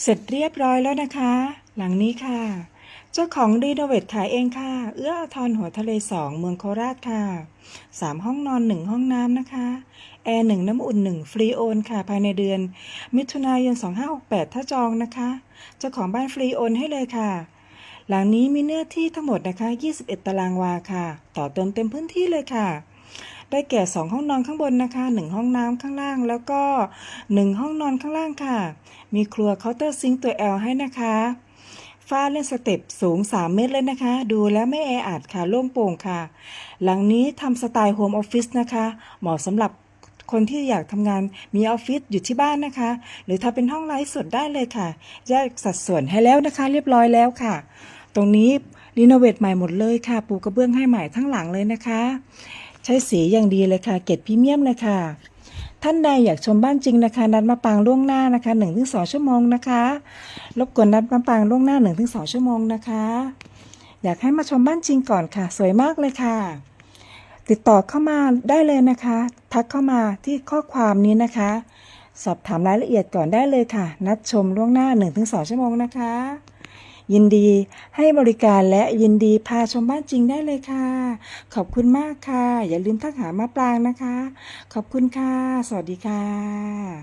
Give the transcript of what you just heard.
เสร็จเรียบร้อยแล้วนะคะ หลังนี้ค่ะ เจ้าของรีโนเวทขายเองค่ะ เอื้ออาทรหัวทะเลสองเมืองโคราชค่ะสามห้องนอนหนึ่งห้องน้ำนะคะ แอร์หนึ่งน้ำอุ่นหนึ่งฟรีโอนค่ะ ภายในเดือน มิถุนายน 2568 ถ้าจองนะคะ เจ้าของบ้านฟรีโอนให้เลยค่ะ หลังนี้มีเนื้อที่ทั้งหมดนะคะ 21 ตารางวาค่ะ ต่อเติมเต็มพื้นที่เลยค่ะ ได้แก่ 2 ห้องนอนข้างบนนะคะ 1 ห้องน้ำข้างล่าง แล้วก็ 1 ห้องนอนข้างล่างค่ะ มีครัวเคาน์เตอร์ซิงค์ตัว L ให้นะคะฝ้าเล่นสเต็ปสูง 3 เมตรเลยนะคะ ดูแล้วไม่แออัดค่ะโล่งโปร่งค่ะ หลังนี้ทำสไตล์โฮมออฟฟิศนะคะ เหมาะสำหรับคนที่อยากทำงานมีออฟฟิศอยู่ที่บ้านนะคะ หรือถ้าเป็นห้องไลฟ์สดได้เลยค่ะแยกสัดส่วนให้แล้วนะคะ เรียบร้อยแล้วค่ะ ตรงนี้รีโนเวทใหม่หมดเลยค่ะ ปูกระเบื้องให้ใหม่ทั้งหลังเลยนะคะ ใช้สีอย่างดีเลยค่ะ เกรดพรีเมียมเลยค่ะ ท่านใดอยากชมบ้านจริงนะคะ นัดมาปางล่วงหน้านะคะ1-2ชั่วโมงนะคะ รบกวนนัดมาปางล่วงหน้า1-2ชั่วโมงนะคะ อยากให้มาชมบ้านจริงก่อนค่ะ สวยมากเลยค่ะ ติดต่อเข้ามาได้เลยนะคะ ทักเข้ามาที่ข้อความนี้นะคะ สอบถามรายละเอียดก่อนได้เลยค่ะ นัดชมล่วงหน้า1-2ชั่วโมงนะคะ ยินดีให้บริการและยินดีพาชมบ้านจริงได้เลยค่ะ ขอบคุณมากค่ะ อย่าลืมทักหามาปรางนะคะ ขอบคุณค่ะ สวัสดีค่ะ